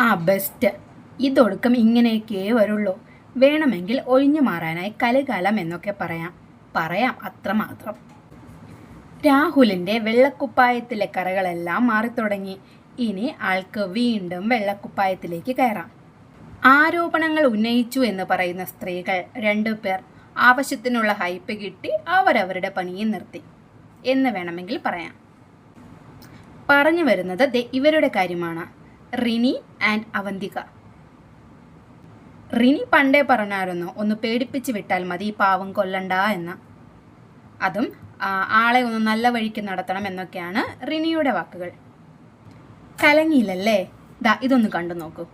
ആ ബെസ്റ്റ്. ഇതൊടുക്കം ഇങ്ങനെയൊക്കെ വരുള്ളൂ. വേണമെങ്കിൽ ഒഴിഞ്ഞു മാറാനായി കലികാലം എന്നൊക്കെ പറയാം. പറയാം അത്രമാത്രം രാഹുലിന്റെ വെള്ളക്കുപ്പായത്തിലെ കറകളെല്ലാം മാറിത്തുടങ്ങി. ഇനി ആൾക്ക് വീണ്ടും വെള്ളക്കുപ്പായത്തിലേക്ക് കയറാം. ആരോപണങ്ങൾ ഉന്നയിച്ചു എന്ന് പറയുന്ന സ്ത്രീകൾ രണ്ടു പേർ ആവശ്യത്തിനുള്ള ഹൈപ്പ് കിട്ടി അവരവരുടെ പണിയെ നിർത്തി. എന്ന് വേണമെങ്കിൽ പറയാം. പറഞ്ഞു വരുന്നത് ഇവരുടെ കാര്യമാണ്. റിനി ആൻഡ് അവന്തിക. റിനി പണ്ടേ പറഞ്ഞായിരുന്നു ഒന്ന് പേടിപ്പിച്ച് വിട്ടാൽ മതി ഈ പാവം കൊല്ലണ്ട എന്ന്. അതും ആളെ ഒന്ന് നല്ല വഴിക്ക് നടത്തണം എന്നൊക്കെയാണ് റിനിയുടെ വാക്കുകൾ. കലങ്ങിയില്ലല്ലേ? ദാ ഇതൊന്ന് കണ്ടു നോക്കൂ.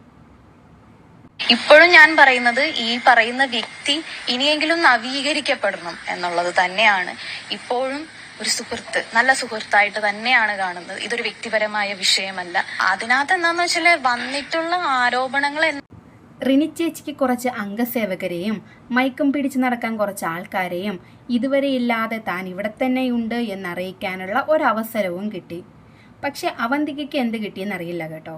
ഇപ്പോഴും ഞാൻ പറയുന്നത് ഈ പറയുന്ന വ്യക്തി ഇനിയെങ്കിലും നവീകരിക്കപ്പെടണം എന്നുള്ളത് തന്നെയാണ്. ഇപ്പോഴും ഒരു സുഹൃത്ത് നല്ല സുഹൃത്തായിട്ട് തന്നെയാണ് കാണുന്നത്. ഇതൊരു വ്യക്തിപരമായ വിഷയമല്ല. അതിനകത്ത് എന്താന്ന് വെച്ചാൽ വന്നിട്ടുള്ള ആരോപണങ്ങൾ റിനി ചേച്ചിക്ക് കുറച്ച് അംഗസേവകരെയും മയക്കം പിടിച്ച് നടക്കാൻ കുറച്ച് ആൾക്കാരെയും ഇതുവരെ ഇല്ലാതെ താൻ ഇവിടെ തന്നെയുണ്ട് എന്നറിയിക്കാനുള്ള ഒരവസരവും കിട്ടി. പക്ഷെ അവന്തികയ്ക്ക് എന്ത് കിട്ടിയെന്നറിയില്ല കേട്ടോ.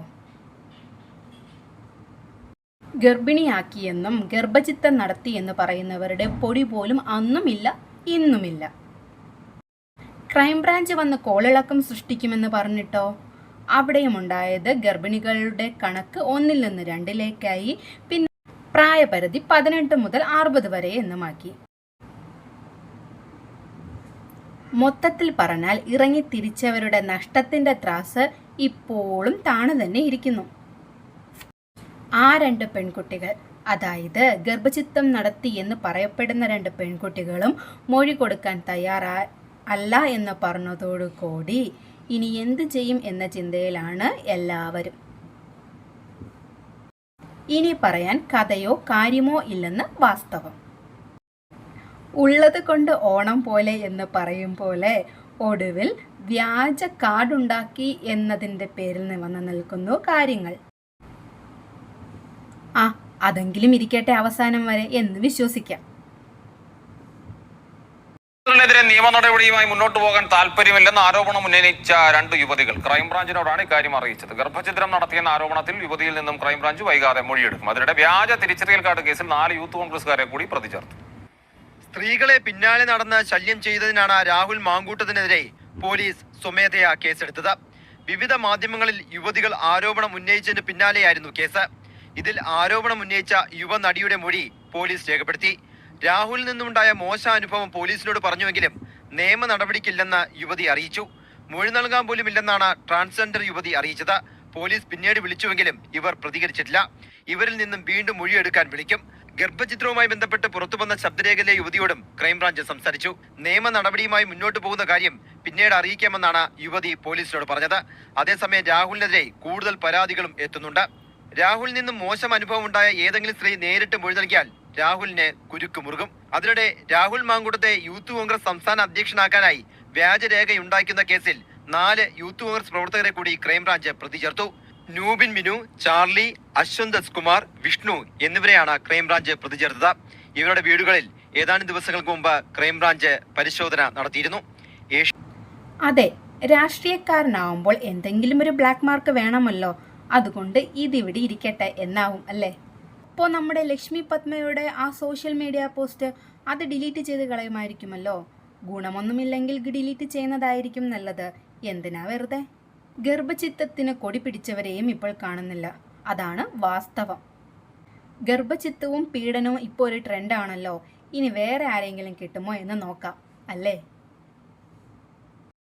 ഗർഭിണിയാക്കിയെന്നും ഗർഭചിത്തം നടത്തിയെന്ന് പറയുന്നവരുടെ പൊടി പോലും അന്നുമില്ല ഇന്നുമില്ല. ക്രൈംബ്രാഞ്ച് വന്ന് കോളിളക്കം സൃഷ്ടിക്കുമെന്ന് പറഞ്ഞിട്ടോ? അവിടെയും ഉണ്ടായത് ഗർഭിണികളുടെ കണക്ക് ഒന്നിൽ നിന്ന് രണ്ടിലേക്കായി. പിന്നെ പ്രായപരിധി പതിനെട്ട് മുതൽ അറുപത് വരെ എന്നുമാക്കി. മൊത്തത്തിൽ പറഞ്ഞാൽ ഇറങ്ങി തിരിച്ചവരുടെ നഷ്ടത്തിന്റെ ത്രാസ് ഇപ്പോഴും താണു തന്നെ ഇരിക്കുന്നു. ആ രണ്ട് പെൺകുട്ടികൾ അതായത് ഗർഭചിത്തം നടത്തി എന്ന് പറയപ്പെടുന്ന രണ്ട് പെൺകുട്ടികളും മൊഴി കൊടുക്കാൻ തയ്യാറാ അല്ല എന്ന് പറഞ്ഞതോടുകൂടി ഇനി എന്ത് ചെയ്യും എന്ന ചിന്തയിലാണ് എല്ലാവരും. ഇനി പറയാൻ കഥയോ കാര്യമോ ഇല്ലെന്ന് വാസ്തവം. ഉള്ളത് കൊണ്ട് ഓണം പോലെ എന്ന് പറയും പോലെ ഒടുവിൽ വ്യാജ കാർഡുണ്ടാക്കി എന്നതിന്റെ പേരിൽ വന്ന് നിൽക്കുന്നു കാര്യങ്ങൾ. ആ അതെങ്കിലും ഇരിക്കട്ടെ അവസാനം വരെ എന്ന് വിശ്വസിക്കാം. ിനെതിരെ നിയമ നടപടിയുമായി മുന്നോട്ട് പോകാൻ താല്പര്യമില്ലെന്ന് ആരോപണം ഉന്നയിച്ച രണ്ട് യുവതികൾ. ക്രൈംബ്രാഞ്ചിനോടാണ് ഇക്കാര്യം അറിയിച്ചത്. ഗർഭഛിദ്രം നടത്തിയെന്ന ആരോപണത്തിൽ യുവതിയിൽ നിന്നും ക്രൈംബ്രാഞ്ച് വൈകാതെ മൊഴിയെടുക്കും. അതിനിടെ വ്യാജ തിരിച്ചറിയൽ കാർഡ് കേസിൽ നാല് യൂത്ത് കോൺഗ്രസുകാരെ കൂടി പ്രതി ചേർത്തു സ്ത്രീകളെ പിന്നാലെ നടന്ന് ശല്യം ചെയ്തതിനാണ് രാഹുൽ മാങ്കൂട്ടത്തിനെതിരെ പോലീസ് സ്വമേധയാ കേസെടുത്തത്. വിവിധ മാധ്യമങ്ങളിൽ യുവതികൾ ആരോപണം ഉന്നയിച്ചതിന് പിന്നാലെയായിരുന്നു കേസ്. ഇതിൽ ആരോപണം ഉന്നയിച്ച യുവനടിയുടെ മൊഴി പോലീസ് രേഖപ്പെടുത്തി. രാഹുലിൽ നിന്നുണ്ടായ മോശ അനുഭവം പോലീസിനോട് പറഞ്ഞുവെങ്കിലും നിയമ നടപടിക്കില്ലെന്ന് യുവതി അറിയിച്ചു. മൊഴി നൽകാൻ പോലും ഇല്ലെന്നാണ് ട്രാൻസ്ജെൻഡർ യുവതി അറിയിച്ചത്. പോലീസ് പിന്നീട് വിളിച്ചുവെങ്കിലും ഇവർ പ്രതികരിച്ചിട്ടില്ല. ഇവരിൽ നിന്നും വീണ്ടും മൊഴിയെടുക്കാൻ വിളിക്കും. ഗർഭചിത്രവുമായി ബന്ധപ്പെട്ട് പുറത്തുവന്ന ശബ്ദരേഖയിലെ യുവതിയോടും ക്രൈംബ്രാഞ്ച് സംസാരിച്ചു. നിയമ നടപടിയുമായി മുന്നോട്ട് പോകുന്ന കാര്യം പിന്നീട് അറിയിക്കാമെന്നാണ് യുവതി പോലീസിനോട് പറഞ്ഞത്. അതേസമയം രാഹുലിനെതിരെ കൂടുതൽ പരാതികളും എത്തുന്നുണ്ട്. രാഹുലിൽ നിന്നും മോശം അനുഭവം ഉണ്ടായ ഏതെങ്കിലും സ്ത്രീ നേരിട്ട് മൊഴി നൽകിയാൽ രാഹുലിന് കുരുക്ക് മുറുകും. അതിനിടെ രാഹുൽ മാങ്കുടത്തെ യൂത്ത് കോൺഗ്രസ് സംസ്ഥാന അധ്യക്ഷനാക്കാനായി വ്യാജരേഖയുണ്ടാക്കുന്ന കേസിൽ നാല് യൂത്ത് കോൺഗ്രസ് പ്രവർത്തകരെ കൂടി ക്രൈംബ്രാഞ്ച് പ്രതി ചേർത്തു നൂബിൻ മിനു ചാർലി അശ്വന്ത് കുമാർ വിഷ്ണു എന്നിവരെയാണ് ക്രൈംബ്രാഞ്ച് പ്രതി ചേർത്തത് ഇവരുടെ വീടുകളിൽ ഏതാനും ദിവസങ്ങൾക്ക് മുമ്പ് ക്രൈംബ്രാഞ്ച് പരിശോധന നടത്തിയിരുന്നു. അതെ രാഷ്ട്രീയക്കാരനാവുമ്പോൾ എന്തെങ്കിലും ഒരു ബ്ലാക്ക് മാർക്ക് വേണമല്ലോ. അതുകൊണ്ട് ഇതിവിടെ ഇരിക്കട്ടെ എന്നാവും അല്ലേ? അപ്പോൾ നമ്മുടെ ലക്ഷ്മി പത്മയുടെ ആ സോഷ്യൽ മീഡിയ പോസ്റ്റ് അത് ഡിലീറ്റ് ചെയ്ത് കളയുമായിരിക്കുമല്ലോ? ഗുണമൊന്നുമില്ലെങ്കിൽ ഡിലീറ്റ് ചെയ്യുന്നതായിരിക്കും നല്ലത്. എന്തിനാ വെറുതെ? ഗർഭചിത്തത്തിന് കൊടി പിടിച്ചവരെയും ഇപ്പോൾ കാണുന്നില്ല. അതാണ് വാസ്തവം. ഗർഭചിത്തവും പീഡനവും ഇപ്പോൾ ഒരു ട്രെൻഡാണല്ലോ ഇനി വേറെ ആരെങ്കിലും കിട്ടുമോ എന്ന് നോക്കാം. അല്ലേ?